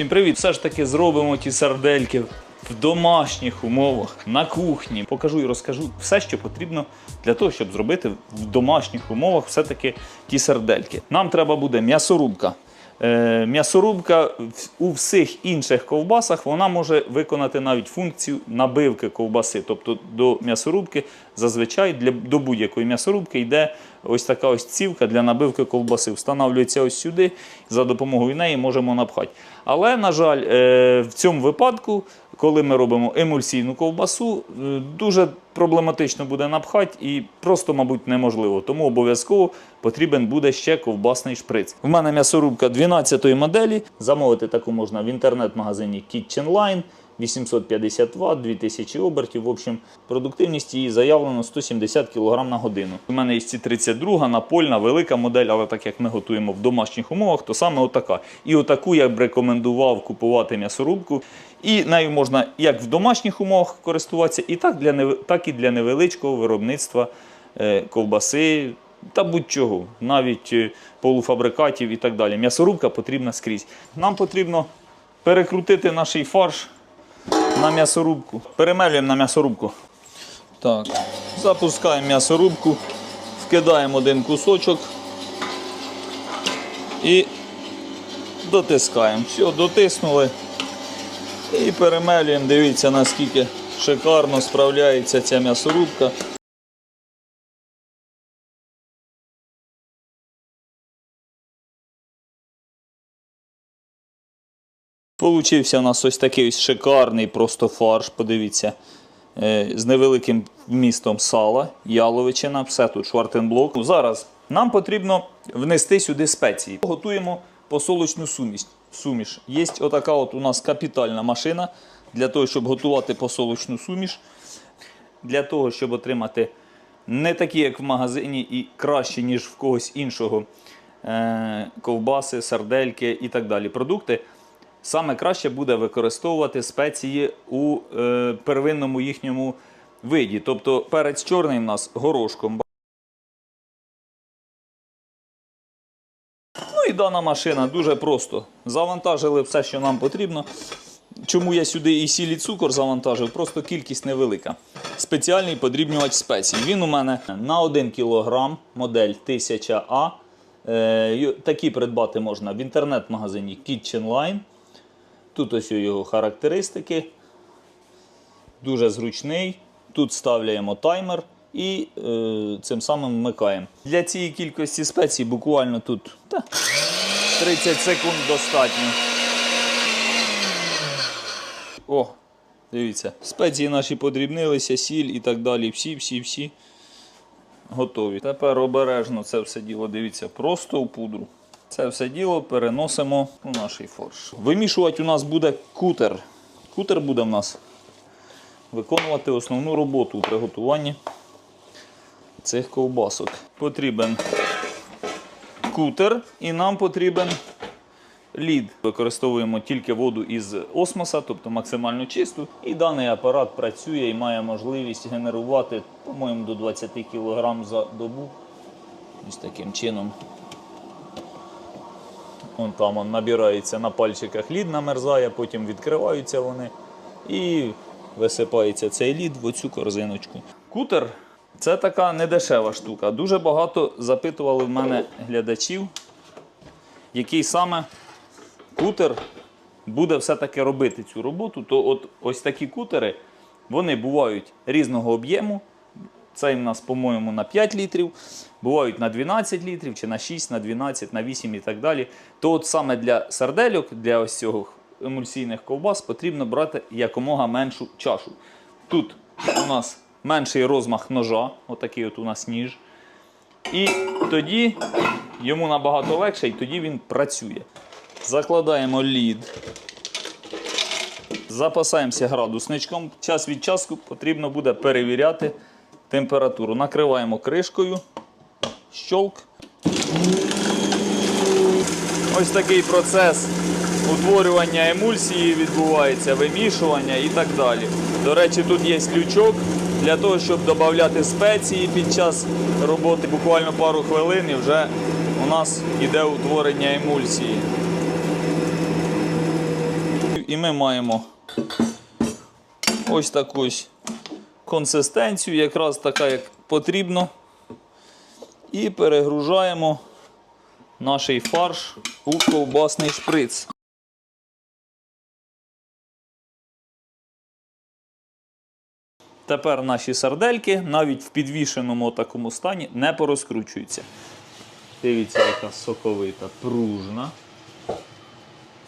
Всім привіт! Все ж таки зробимо ті сардельки в домашніх умовах, на кухні. Покажу і розкажу все, що потрібно для того, щоб зробити в домашніх умовах все-таки ті сардельки. Нам треба буде м'ясорубка. Е, М'ясорубка у всіх інших ковбасах вона може виконати навіть функцію набивки ковбаси. Тобто до м'ясорубки зазвичай до будь-якої м'ясорубки йде ось така ось цівка для набивки ковбаси. Встановлюється ось сюди, за допомогою неї можемо напхати. Але, на жаль, е, в цьому випадку, коли ми робимо емульсійну ковбасу, е, дуже проблематично буде напхати і просто, мабуть, неможливо. Тому обов'язково потрібен буде ще ковбасний шприц. В мене м'ясорубка 12-ї моделі. Замовити таку можна в інтернет-магазині Kitchen Line. 850 Вт, 2000 обертів. В общем, продуктивність її заявлено 170 кг на годину. У мене є ці 32 напольна, велика модель, але так як ми готуємо в домашніх умовах, то саме отака. І отаку я б рекомендував купувати м'ясорубку. І нею можна як в домашніх умовах користуватися, і так, для, так і для невеличкого виробництва е, ковбаси та будь-чого, навіть е, полуфабрикатів і так далі. М'ясорубка потрібна скрізь. Нам потрібно перекрутити наш фарш на м'ясорубку. Перемелюємо на м'ясорубку. Так, запускаємо м'ясорубку, вкидаємо один кусочок і дотискаємо. Все, дотиснули. І перемелюємо. Дивіться, наскільки шикарно справляється ця м'ясорубка. Получився у нас ось такий ось шикарний просто фарш, подивіться, е, з невеликим вмістом сала, яловичина, все тут швартенблок. Зараз нам потрібно внести сюди спеції. Готуємо посолочну суміш. Суміш. Є отака от у нас капітальна машина для того, щоб готувати посолочну суміш. Для того, щоб отримати не такі, як в магазині, і краще, ніж в когось іншого е, ковбаси, сардельки і так далі. Продукти. Саме краще буде використовувати спеції у е, первинному їхньому виді. Тобто перець чорний в нас горошком. Дана машина дуже просто. Завантажили все, що нам потрібно. Чому я сюди і сіль цукор завантажив? Просто кількість невелика. Спеціальний подрібнювач спецій. Він у мене на 1 кг, модель 1000А. Е, Такі придбати можна в інтернет-магазині Kitchen Line. Тут ось його характеристики. Дуже зручний. Тут ставляємо таймер і е, цим самим вмикаємо. Для цієї кількості спецій буквально тут та, 30 секунд достатньо. О, дивіться, спеції наші подрібнилися, сіль і так далі. Всі, всі, всі готові. Тепер обережно це все діло, дивіться, просто в пудру. Це все діло переносимо у наш фарш. Вимішувати у нас буде кутер. Кутер буде в нас виконувати основну роботу у приготуванні цих ковбасок. Потрібен кутер і нам потрібен лід. Використовуємо тільки воду із осмоса, тобто максимально чисту. І даний апарат працює і має можливість генерувати, по-моєму, до 20 кг за добу. Ось таким чином. Вон там он набирається на пальчиках лід, намерзає, потім відкриваються вони і висипається цей лід в оцю корзиночку. Кутер це така недешева штука. Дуже багато запитували в мене глядачів, який саме кутер буде все-таки робити цю роботу. То от ось такі кутери вони бувають різного об'єму. Цей в нас, по-моєму, на 5 літрів, бувають на 12 літрів, чи на 6, на 12, на 8 і так далі. То от саме для сардельок, для ось цього емульсійних ковбас потрібно брати якомога меншу чашу. Тут у нас менший розмах ножа, отакий от у нас ніж. І тоді йому набагато легше, і тоді він працює. Закладаємо лід. Запасаємося градусничком. Час від часу потрібно буде перевіряти температуру. Накриваємо кришкою, щолк. Ось такий процес утворювання емульсії відбувається, вимішування і так далі. До речі, тут є лючок для того, щоб додати спеції під час роботи. Буквально пару хвилин і вже у нас йде утворення емульсії. і ми маємо ось таку консистенцію, якраз така, як потрібно. І перегружаємо наш фарш у ковбасний шприц. Тепер наші сардельки навіть в підвішеному такому стані не порозкручуються. Дивіться, яка соковита, пружна.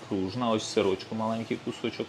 Пружна, ось сирочку маленький кусочок.